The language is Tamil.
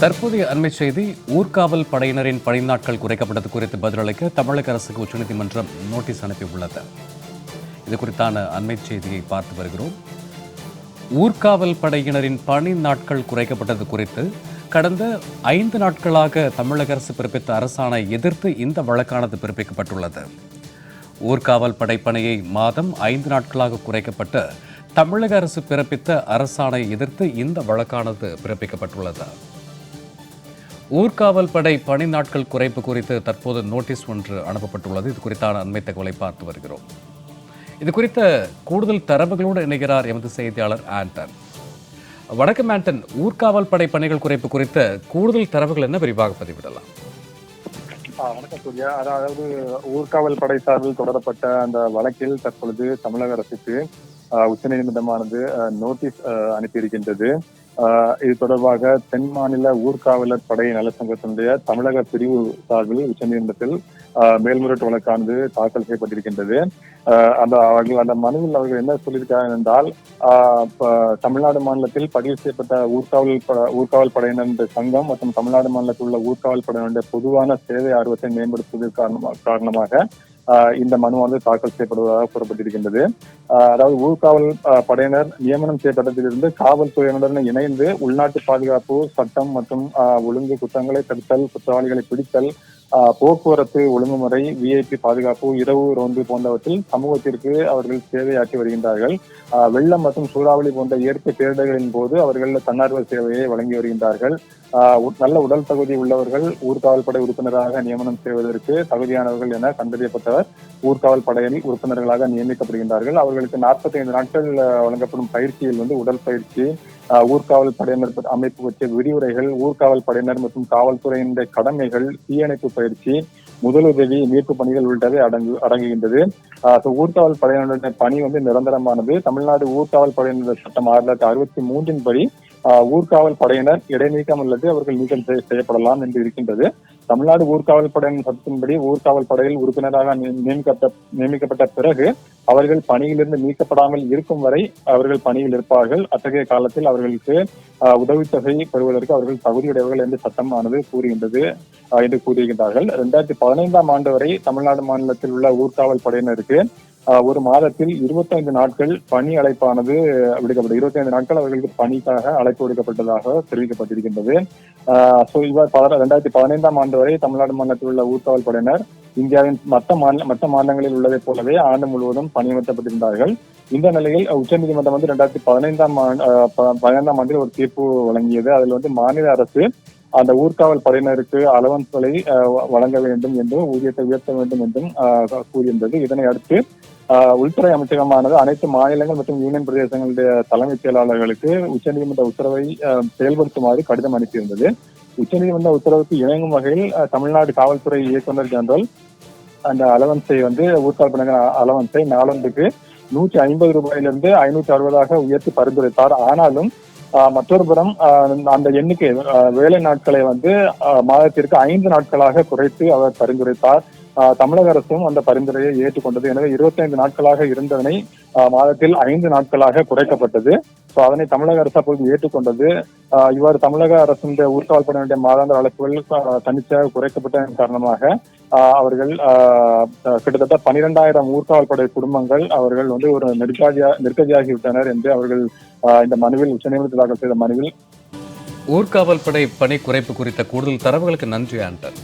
தற்போதைய அண்மை செய்தி ஊர்காவல் படையினரின் பணி நாட்கள் குறைக்கப்பட்டது குறித்து பதிலளிக்க தமிழக அரசுக்கு உச்சநீதிமன்றம் நோட்டீஸ் அனுப்பியுள்ளது. இது குறித்தான அண்மை செய்தியை பார்த்து வருகிறோம். ஊர்காவல் படையினரின் பணி நாட்கள் குறைக்கப்பட்டது குறித்து கடந்த ஐந்து நாட்களாக தமிழக அரசு பிறப்பித்த அரசாணை எதிர்த்து இந்த வழக்கானது பிறப்பிக்கப்பட்டுள்ளது. ஊர்காவல் படைப்பணியை மாதம் ஐந்து நாட்களாக குறைக்கப்பட்டு தமிழக அரசு பிறப்பித்த அரசாணை எதிர்த்து இந்த வழக்கானது பிறப்பிக்கப்பட்டுள்ளது. ஊர்காவல் படை பணி நாட்கள் குறைப்பு குறித்து தற்போது நோட்டீஸ் ஒன்று அனுப்பப்பட்டுள்ளது. இது குறித்தான அண்மை தகவலை பார்த்து வருகிறோம். இது குறித்த கூடுதல் தரவுகளோடு இணைகிறார் எமது செய்தியாளர் ஆண்டன். வடக்கு ஆண்டன் ஊர்காவல் படை பணிகள் குறைப்பு குறித்த கூடுதல் தரவுகள் என்ன விரிவாக பதிவிடலாம். ஆ, வணக்கம் சூர்யா. அதாவது ஊர்காவல் படை சார்பில் தொடரப்பட்ட அந்த வழக்கில் தற்பொழுது தமிழக அரசுக்கு உச்சநீதிமன்றமானது ஆ, நோட்டீஸ் அனுப்பியிருக்கின்றது. இது தொடர்பாக தென் மாநில ஊர்காவலர் படை நலச்சங்கத்தினுடைய தமிழக பிரிவு சார்பில் உச்சநீதிமன்றத்தில் ஆ, மேல்முறையீட்டு வழக்கானது தாக்கல் செய்யப்பட்டிருக்கின்றது. அந்த அவர்கள் அந்த மனுவில் அவர்கள் என்ன சொல்லியிருக்காங்க என்றால் தமிழ்நாடு மாநிலத்தில் பதிவு செய்யப்பட்ட ஊர்காவல் ஊர்காவல் படையினர் சங்கம் மற்றும் தமிழ்நாடு மாநிலத்தில் உள்ள ஊர்காவல் படையினருடைய பொதுவான சேவை ஆர்வத்தை மேம்படுத்துவதற்கு காரணமாக இந்த மனுவானது தாக்கல் செய்யப்படுவதாக கூறப்பட்டிருக்கின்றது. அதாவது ஊர்காவல் ஆஹ் படையினர் நியமனம் செய்யப்பட்டதிலிருந்து காவல்துறையினருடன் இணைந்து உள்நாட்டு பாதுகாப்பு சட்டம் மற்றும் ஆஹ் ஒழுங்கு குற்றங்களை தடுத்தல் குற்றவாளிகளை பிடித்தல் போக்குவரத்து ஒழுங்குமுறை விஐபி பாதுகாப்பு இரவு ரோந்து போன்றவற்றில் சமூகத்திற்கு அவர்கள் சேவையாற்றி வருகின்றார்கள். வெள்ளம் மற்றும் சூறாவளி போன்ற இயற்கை பேரிடர்களின் போது அவர்கள் தன்னார்வ சேவையை வழங்கி வருகின்றார்கள். ஆஹ் நல்ல உடல் தகுதி உள்ளவர்கள் ஊர்காவல் படை உறுப்பினராக நியமனம் செய்வதற்கு தகுதியானவர்கள் என கண்டறியப்பட்டவர் ஊர்காவல் படையில் உறுப்பினர்களாக நியமிக்கப்படுகின்றார்கள். அவர்களுக்கு 45 நாட்கள் வழங்கப்படும் பயிற்சியில் வந்து உடல் பயிற்சி ஊர்காவல் படையினர் அமைப்பு பற்றிய விரிவுரைகள் ஊர்காவல் படையினர் மற்றும் காவல்துறையினுடைய கடமைகள் தீயணைப்பு பயிற்சி முதலுதவி மீட்பு பணிகள் உள்ளிட்டவை அடங்கு அடங்குகின்றது. ஆஹ், ஊர்காவல் படையினருடைய பணி வந்து நிரந்தரமானது. தமிழ்நாடு ஊர்காவல் படையினர் சட்டம் ஆயிரத்தி தொள்ளாயிரத்தி அறுபத்தி மூன்றின் படி ஆஹ், ஊர்காவல் படையினர் இடைநீக்கம் அல்லது அவர்கள் நீக்கம் செய்யப்படலாம் என்று இருக்கின்றது. தமிழ்நாடு ஊர்காவல் படையின் சட்டத்தின்படி ஊர்காவல் படையில் உறுப்பினராக நியமிக்கப்பட்ட நியமிக்கப்பட்ட பிறகு அவர்கள் பணியிலிருந்து நீக்கப்படாமல் இருக்கும் வரை அவர்கள் பணியில் இருப்பார்கள். அத்தகைய காலத்தில் அவர்களுக்கு ஆஹ், உதவித்தொகை பெறுவதற்கு அவர்கள் தகுதியுடையவர்கள் என்று சட்டமானது கூறுகின்றது என்று கூறுகின்றார்கள். இரண்டாயிரத்தி பதினைந்தாம் ஆண்டு வரை தமிழ்நாடு மாநிலத்தில் உள்ள ஊர்காவல் படையினருக்கு ஒரு மாதத்தில் 25 நாட்கள் பணி அழைப்பானது விடுக்கப்பட்டது. 25 நாட்கள் அவர்களுக்கு பணிக்காக அழைப்பு விடுக்கப்பட்டதாக தெரிவிக்கப்பட்டிருக்கின்றது. ஸோ பல ரெண்டாயிரத்தி பதினைந்தாம் ஆண்டு வரை தமிழ்நாடு மாநிலத்தில் உள்ள ஊர்காவல் படையினர் இந்தியாவின் மற்ற மாநில மற்ற மாநிலங்களில் உள்ளதைப் போலவே ஆண்டு முழுவதும் பணியமர்த்தப்பட்டிருந்தார்கள். இந்த நிலையில் உச்சநீதிமன்றம் வந்து ரெண்டாயிரத்தி பதினைந்தாம் ஆண்டு பதினைந்தாம் ஆண்டில் ஒரு தீர்ப்பு வழங்கியது. அதில் வந்து மாநில அரசு அந்த ஊர்காவல் படையினருக்கு அலவன்ஸ்களை வழங்க வேண்டும் என்றும் ஊதியத்தை உயர்த்த வேண்டும் என்றும் கூறியிருந்தது. இதனை அடுத்து ஆஹ், உள்துறை அமைச்சகமானது அனைத்து மாநிலங்கள் மற்றும் யூனியன் பிரதேசங்களுடைய தலைமைச் செயலாளர்களுக்கு உச்சநீதிமன்ற உத்தரவை செயல்படுத்துமாறு கடிதம் அனுப்பியிருந்தது. உச்சநீதிமன்ற உத்தரவுக்கு இணங்கும் வகையில் தமிழ்நாடு காவல்துறை இயக்குநர் ஜெனரல் அந்த அலவன்ஸை வந்து ஊர்காவல் பணிகள் அலவன்ஸை நாளொன்றுக்கு நூற்றி ஐம்பது ரூபாயிலிருந்து ஐநூற்றி அறுபதாக உயர்த்தி பரிந்துரைத்தார். ஆனாலும் மற்றொரு புறம் அந்த எண்ணிக்கை வேலை நாட்களை வந்து ஆஹ், மாதத்திற்கு ஐந்து நாட்களாக குறைத்து அவர் பரிந்துரைத்தார். தமிழக அரசும் அந்த பரிந்துரையை ஏற்றுக்கொண்டது. எனவே 25 நாட்களாக இருந்ததனை ஆஹ், மாதத்தில் ஐந்து நாட்களாக குறைக்கப்பட்டது. ஸோ அதனை தமிழக அரசு அப்போது ஏற்றுக்கொண்டது. ஆஹ், இவ்வாறு தமிழக அரசின் ஊர்காவல் வேண்டிய மாதாந்திர அழைப்புகள் தனிச்சையாக குறைக்கப்பட்டதன் காரணமாக ஆஹ், அவர்கள் ஆஹ், கிட்டத்தட்ட பனிரெண்டாயிரம் ஊர்காவல் படை குடும்பங்கள் அவர்கள் வந்து ஒரு நெருக்கடியா நெருக்கடியாகிவிட்டனர் என்று அவர்கள் ஆஹ், இந்த மனுவில் உச்சநீதிமன்றத்தில் தாக்கல் செய்த மனுவில் ஊர்காவல் படை பணி குறைப்பு குறித்த கூடுதல் தரவுகளுக்கு நன்றி ஆண்டர்.